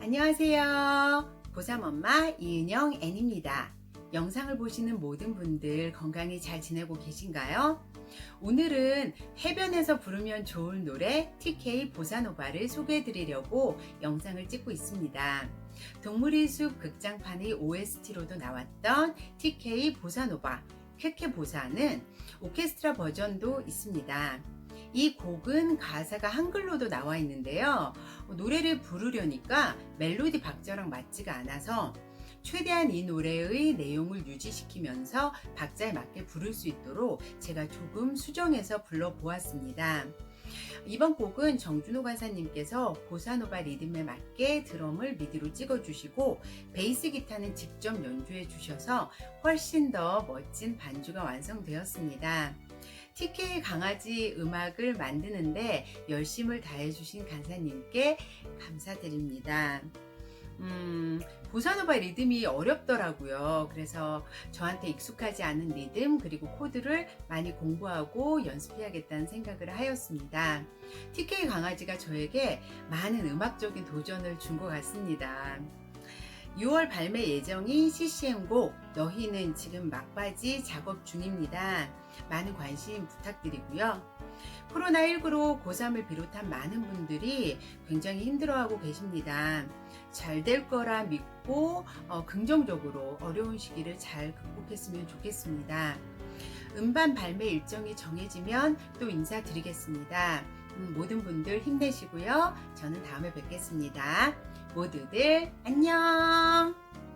안녕하세요. 보삼 엄마 이은영 앤입니다. 영상을 보시는 모든 분들 건강히 잘 지내고 계신가요? 오늘은 해변에서 부르면 좋을 노래 TK 보사노바를 소개해 드리려고 영상을 찍고 있습니다. 동물의 숲 극장판의 OST로도 나왔던 TK 보사노바 쾌쾌 보사는 오케스트라 버전도 있습니다. 이 곡은 가사가 한글로도 나와 있는데요. 노래를 부르려니까 멜로디 박자랑 맞지가 않아서 최대한 이 노래의 내용을 유지시키면서 박자에 맞게 부를 수 있도록 제가 조금 수정해서 불러보았습니다. 이번 곡은 정준호 관사님께서 보사노바 리듬에 맞게 드럼을 미디로 찍어주시고 베이스 기타는 직접 연주해 주셔서 훨씬 더 멋진 반주가 완성되었습니다. TK 강아지 음악을 만드는데 열심을 다해주신 간사님께 감사드립니다. 음, 보사노바 리듬이 어렵더라고요. 그래서 저한테 익숙하지 않은 리듬 그리고 코드를 많이 공부하고 연습해야겠다는 생각을 하였습니다. TK 강아지가 저에게 많은 음악적인 도전을 준 것 같습니다. 6월 발매 예정인 CCM곡 너희는 지금 막바지 작업 중입니다. 많은 관심 부탁드리고요. 코로나19로 고3을 비롯한 많은 분들이 굉장히 힘들어하고 계십니다. 잘 될 거라 믿고 어, 긍정적으로 어려운 시기를 잘 극복했으면 좋겠습니다. 음반 발매 일정이 정해지면 또 인사드리겠습니다. 음, 모든 분들 힘내시고요. 저는 다음에 뵙겠습니다. 모두들 안녕!